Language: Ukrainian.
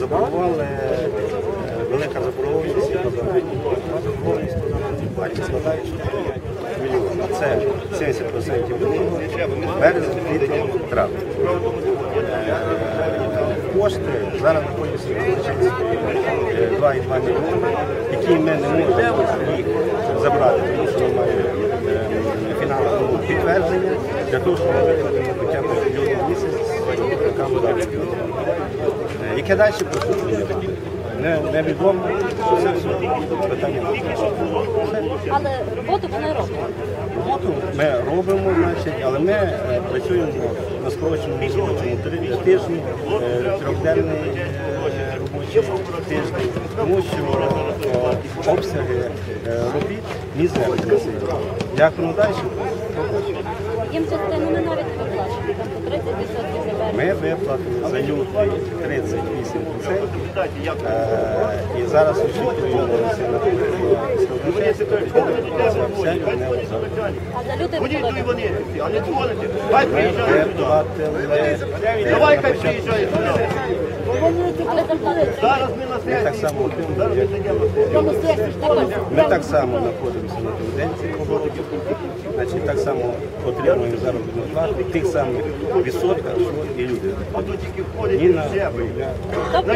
Заборгували е, велика заборгованість, заборгованість складає 4 мільйони. Це 70% минулого, березень, квітень, травень. Кошти зараз знаходяться на е, 2,2 мільйони, які ми не можемо їх забрати, тому що немає е, фінансового підтвердження для того, щоб ми викладемо Яке далі? Не, невідомо, що це все питання. Але роботу вони роблять. Роботу ми робимо, значить, але ми е, працюємо на скороченому робочому тижні, е, трьохденний е, робочий тиждень, тому що обсяги робіт мізерні. Як воно далі? Їм частину не навіть Ми виплатили за лютий 38%. Е, і зараз вся юнева зараз. А не дзвоните. Хай Ми туди. Давай хай приїжджає сюди. Зараз ми на так сесії. само Зараз ми даємо сесію. Ми так само знаходимося на тенденції роботи, Значить, так само отримуємо заробітну плату тих самих відсотках, що і люди. А то тільки входять Ніна і все. виявляє. Тобто